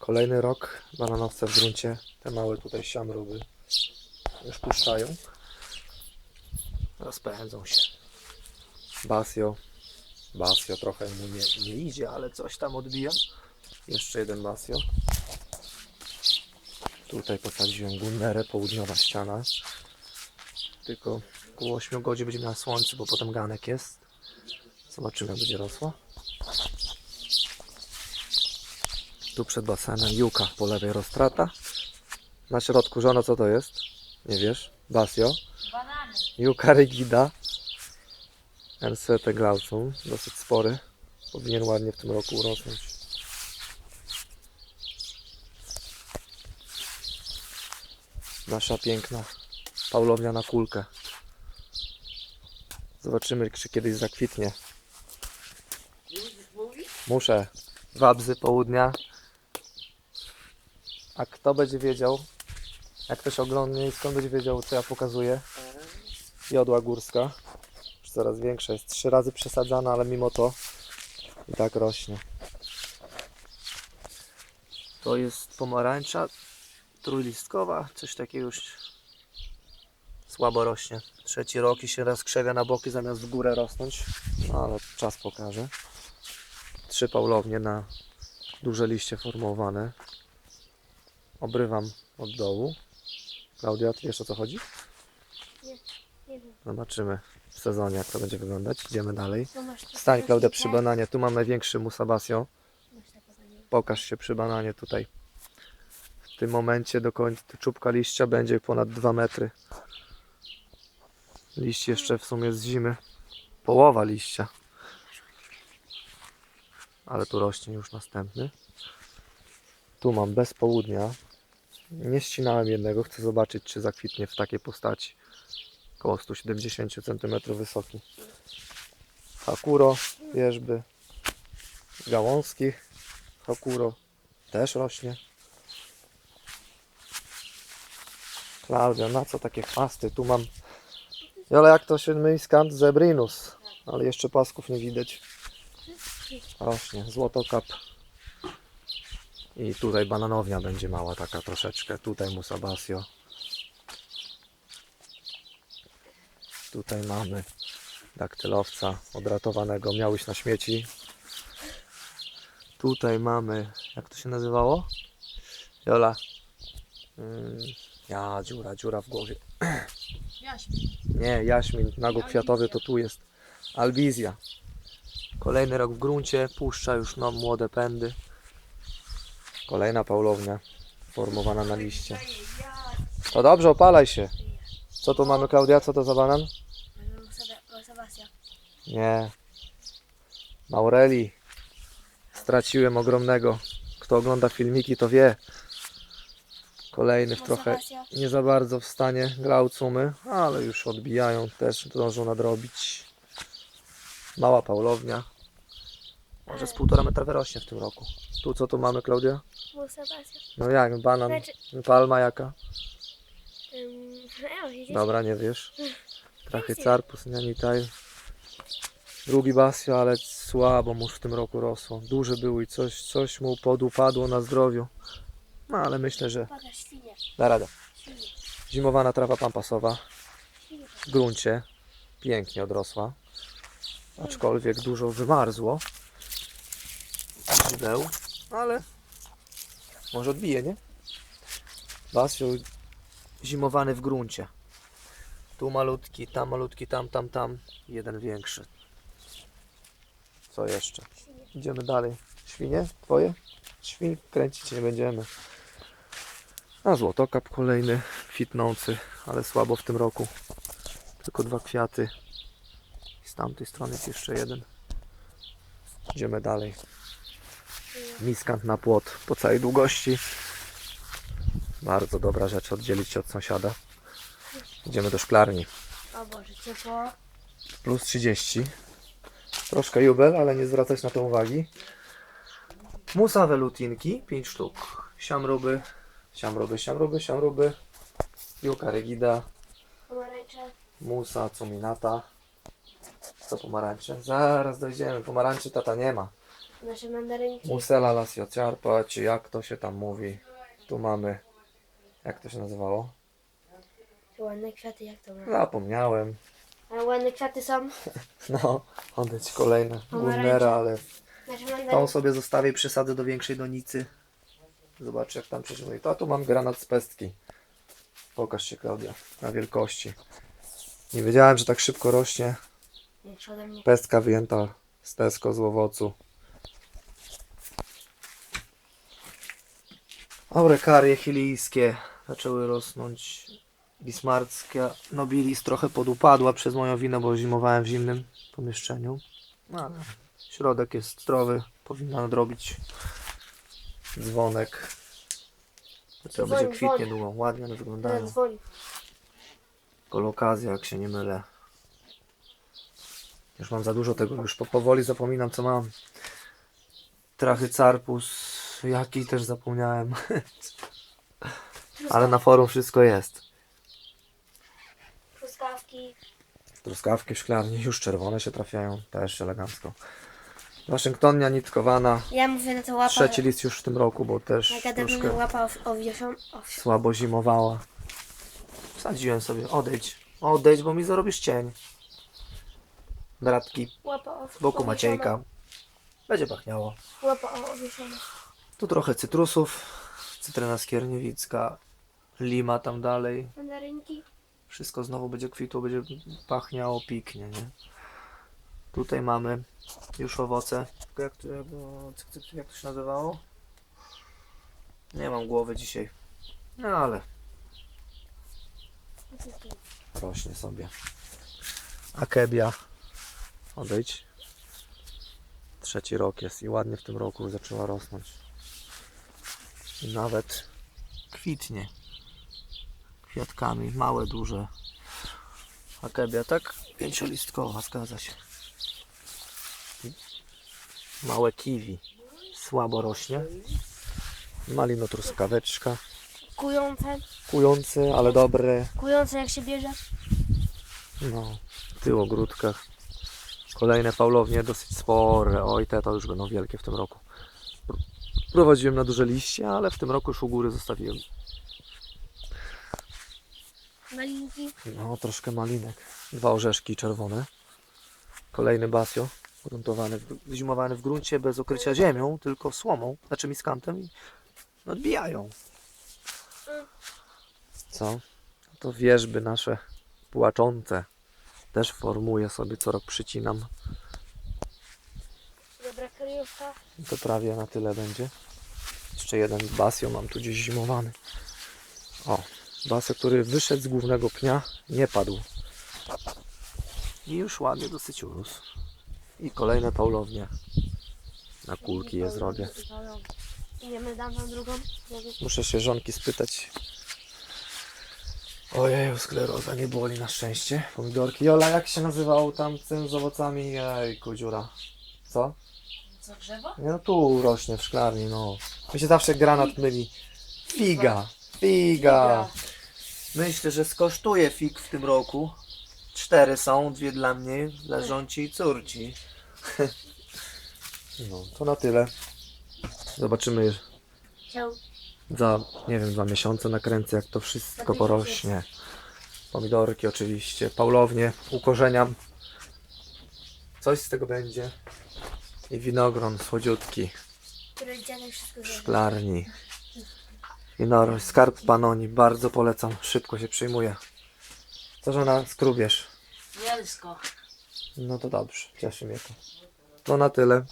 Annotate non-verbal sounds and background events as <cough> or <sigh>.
Kolejny rok bananowce w gruncie. Te małe tutaj siamruby już puszczają. Rozpędzą się. Basio. Basio trochę mu nie, nie idzie, ale coś tam odbija. Jeszcze jeden basio. Tutaj posadziłem gunnerę, południowa ściana. Tylko około 8 godzin będzie miała słońce, bo potem ganek jest. Zobaczymy, jak będzie rosła. Tu przed basenem juka po lewej roztrata. Na środku żona co to jest? Nie wiesz? Basio. Banany. Juka rigida. RCT glaucum. Dosyć spory. Powinien ładnie w tym roku urosnąć. Nasza piękna Paulownia na kulkę. Zobaczymy, czy kiedyś zakwitnie. Muszę. Wabzy południa. A kto będzie wiedział, jak ktoś oglądnie i skąd będzie wiedział, co ja pokazuję? Jodła górska. Już coraz większa jest. Trzy razy przesadzana, ale mimo to i tak rośnie. To jest pomarańcza trójlistkowa. Coś takiego już słabo rośnie. Trzeci rok i się rozkrzewia na boki zamiast w górę rosnąć. No ale czas pokaże. Trzy paulownie na duże liście formowane. Obrywam od dołu. Klaudia, ty wiesz o co chodzi? Nie wiem. Zobaczymy w sezonie, jak to będzie wyglądać. Idziemy dalej. No masz tu Stań, Klaudia, przy takiego? bananie. Tu mam największy musabasio. Masz taką panią. Pokaż się przy bananie tutaj. W tym momencie do końca czubka liścia będzie ponad 2 metry. Liść jeszcze w sumie z zimy. Połowa liścia. Ale tu rośnie już następny. Tu mam bez południa. Nie ścinałem jednego. Chcę zobaczyć, czy zakwitnie w takiej postaci. Około 170 cm wysoki. Hakuro, wierzby. Z gałązkich. Hakuro też rośnie. Klaudia, na co takie chwasty? Tu mam. Jak to się myli skant zebrinus, ale jeszcze pasków nie widać. Rośnie, złotokap. I tutaj bananownia będzie mała taka troszeczkę. Tutaj musabasio. Tutaj mamy daktylowca odratowanego. Miałeś na śmieci. Tutaj mamy, jak to się nazywało? Jola. Mm, ja, dziura, dziura w głowie. Jaśmin. Nie, jaśmin, nagokwiatowy to tu jest. Albizja. Kolejny rok w gruncie, puszcza już no, młode pędy. Kolejna paulownia, formowana na liście. To dobrze, opalaj się. Co tu mamy, Klaudia? Co to za banan? Sebastian. Nie. Maureli. Straciłem ogromnego. Kto ogląda filmiki, to wie. Kolejny w trochę nie za bardzo w stanie glaucumy, ale już odbijają, też zdążą nadrobić. Mała paulownia. Może z półtora metra wyrośnie w tym roku. Tu co tu mamy, Klaudia? Sebastian. No jak, banan, Znaczy, palma jaka? ym, ja <laughs> widzisz? Dobra, nie wiesz. <laughs> Trachycarpus, nianitaj. Drugi basio, ale słabo mu w tym roku rosło. Duży był i coś, coś mu podupadło na zdrowiu. No ale myślę, że Pokaż świnie. da radę. Świnie. Zimowana trawa pampasowa w gruncie pięknie odrosła. Aczkolwiek dużo wymarzło. Źdeł, ale może odbije, nie? Basio zimowany w gruncie. Tu malutki, tam malutki, tam, tam, tam. Jeden większy. Co jeszcze? Idziemy dalej. Świnie? Twoje? Świn kręcić nie będziemy. A złotokap kolejny, kwitnący, ale słabo w tym roku. Tylko dwa kwiaty. I z tamtej strony jest jeszcze jeden. Idziemy dalej. Miskant na płot po całej długości. Bardzo dobra rzecz oddzielić się od sąsiada. Idziemy do szklarni. O Boże, ciepło. Plus 30. Troszkę jubel, ale nie zwracać na to uwagi. Musa welutinki, 5 sztuk. Siamruby, siamruby, siamruby, siamruby. Juka rigida, Pomarańcze. musa cuminata. Co pomarańcze? Zaraz dojdziemy. Pomarańczy tata nie ma. Nasze mandarynki. Musela czy jak to się tam mówi. Tu mamy, jak to się nazywało? Ładne kwiaty, jak to ma? Zapomniałem. Ale ładne kwiaty są. <laughs> No, oddać kolejne. Gunnera, ale Nasze tą mandarynki. sobie zostawię przesadzę do większej donicy. Zobacz jak tam przeżyje. To a tu mam granat z pestki. Pokaż się Klaudia, na wielkości. Nie wiedziałem, że tak szybko rośnie. Większy ode mnie. Pestka wyjęta z Tesco z owocu. Aurekarie chilijskie zaczęły rosnąć. Bismarcka nobilis trochę podupadła przez moją winę, bo zimowałem w zimnym pomieszczeniu. No, ale środek jest zdrowy, powinna nadrobić dzwonek. To będzie kwitnie długo, ładnie one wyglądają. Dzwoni. Kolokazja, jak się nie mylę. Już mam za dużo tego, już po, powoli zapominam co mam. Trachycarpus, jaki też zapomniałem. <laughs> Ale na forum wszystko jest. Truskawki. Truskawki w szklarni, już czerwone się trafiają, też elegancko. Waszyngtonia nitkowana, Ja mówię na to łapa. trzeci list już w tym roku, bo też Jaka troszkę łapa o, o wieszą. O, słabo zimowała. Wsadziłem sobie, odejdź, odejdź, bo mi zarobisz cień. Bratki, łapa o, z boku Maciejka. Będzie pachniało. Łapa o owieszona. Tu trochę cytrusów, cytryna skierniewicka, lima tam dalej. Mandarynki. Wszystko znowu będzie kwitło, będzie pachniało piknie, nie? Tutaj mamy już owoce. Jak to, jak, no, jak to się nazywało? Nie mam głowy dzisiaj. No ale rośnie sobie. Akebia. Odejdź. Trzeci rok jest i ładnie w tym roku zaczęła rosnąć. I nawet kwitnie. Kwiatkami, małe, duże. Akebia, tak? Pięciolistkowa, zgadza się. Małe kiwi. Słabo rośnie. Malino truskaweczka. Kujące. Kujące, ale dobre. Kujące jak się bierze. No, w tył ogródkach. Kolejne Paulownie dosyć spore. Oj, te to już będą wielkie w tym roku. Pr- Prowadziłem na duże liście, ale w tym roku już u góry zostawiłem. Malinki. No, troszkę malinek. Dwa orzeszki czerwone. Kolejny basio. Gruntowany, w- zimowany w gruncie bez okrycia ziemią, tylko słomą, znaczy miskantem i odbijają. Co? To wierzby nasze płaczące. Też formuję sobie, co rok przycinam. To prawie na tyle będzie. Jeszcze jeden basio mam tu gdzieś zimowany. O, basio, który wyszedł z głównego pnia, nie padł. I już ładnie dosyć urósł. I kolejne paulownie. Na kulki je zrobię. Idziemy dam wam drugą. Muszę się żonki spytać. Ojej, skleroza nie boli na szczęście. Pomidorki. Jola, jak się nazywał tam z owocami? Jej, dziura. Co? Co, drzewo? Nie, no tu rośnie w szklarni, no. Mi się zawsze granat myli. Figa, figa. Myślę, że skosztuje fig w tym roku. Cztery są, dwie dla mnie, dla żonci i córci. <laughs> No, to na tyle. Zobaczymy Chciał. za, nie wiem, dwa miesiące nakręcę, jak to wszystko porośnie. Pomidorki oczywiście, paulownie, ukorzeniam. Coś z tego będzie. I winogron słodziutki Który dziadek wszystko w wie. szklarni. Winorość, skarb panoni, bardzo polecam, szybko się przyjmuje. Co żona, skrubiesz? Bielsko. No to dobrze, cieszy mnie to. No na tyle.